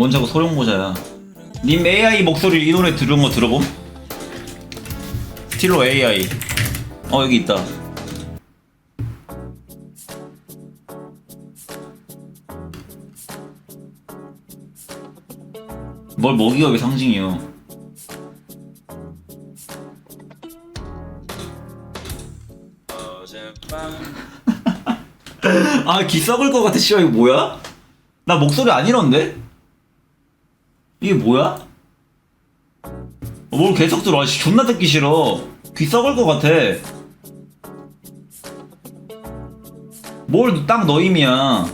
뭔 자꾸 소형 모자야. 님 AI 목소리 이 노래 들은 거 들어봄? 스틸로 AI. 어 여기 있다. 뭘 먹이가 왜 상징이요? 아, 귀 썩을 것 같아. 씨발, 이거 뭐야? 나 목소리 안 이런데? 이게 뭐야? 어, 뭘 계속 들어. 아, 씨, 존나 듣기 싫어. 귀 썩을 것 같아. 뭘 딱 너임이야.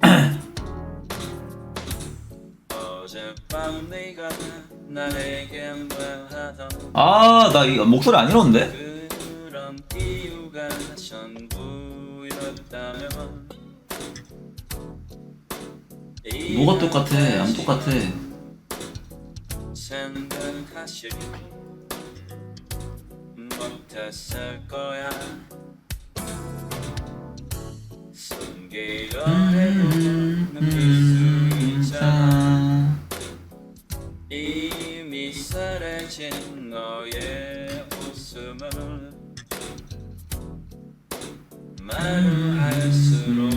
아, 나 이 목소리 안 이런데? 뭐가 똑같아? 안 똑같아. 생각하실 못했을 거야 숨기려 해도 느낄 수 있잖아 이미 사라진 너의 웃음을 말을 할수록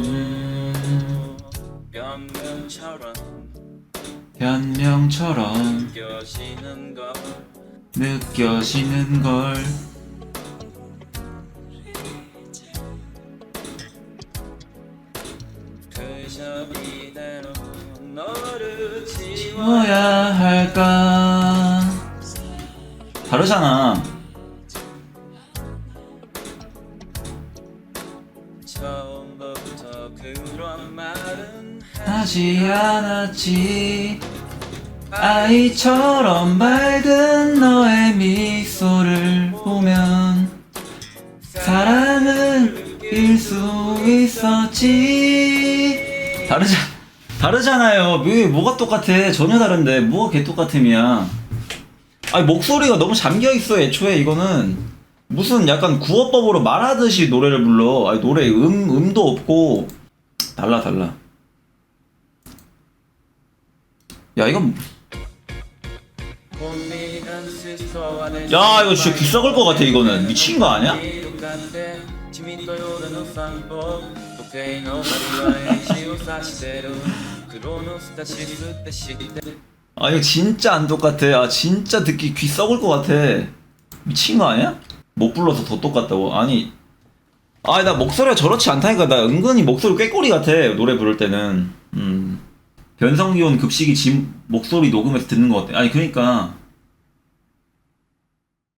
변명처럼 변명처럼 느껴지는 걸 느껴지는 걸. 그저 이대로 너를 지워야 뭐야 할까? 다르잖아. 처음부터 그런 말은 하지 않았지. 아이처럼 맑은 너의 미소를 보면 사랑을 일수 있었지. 다르자 다르잖아요. 왜 뭐가 똑같아? 전혀 다른데 뭐가 개 똑같음이야? 아니 목소리가 너무 잠겨 있어. 애초에 이거는 무슨 약간 구어법으로 말하듯이 노래를 불러. 아니 노래 음 음도 없고 달라 달라. 야 이건 야, 이거 진짜 귀 썩을 것 같아, 이거는. 미친 거 아니야? 아 이거 진짜 안 똑같아. 아 진짜 듣기 귀 썩을 것 같아. 미친 거 아니야? 못 불러서 더 똑같다고. 아니 아 나 목소리가 저렇지 않다니까. 나 은근히 목소리 꾀꼬리 같아. 노래 부를 때는. 음. 변성기온 급식이 지 목소리 녹음해서 듣는 것 같아. 아니 그러니까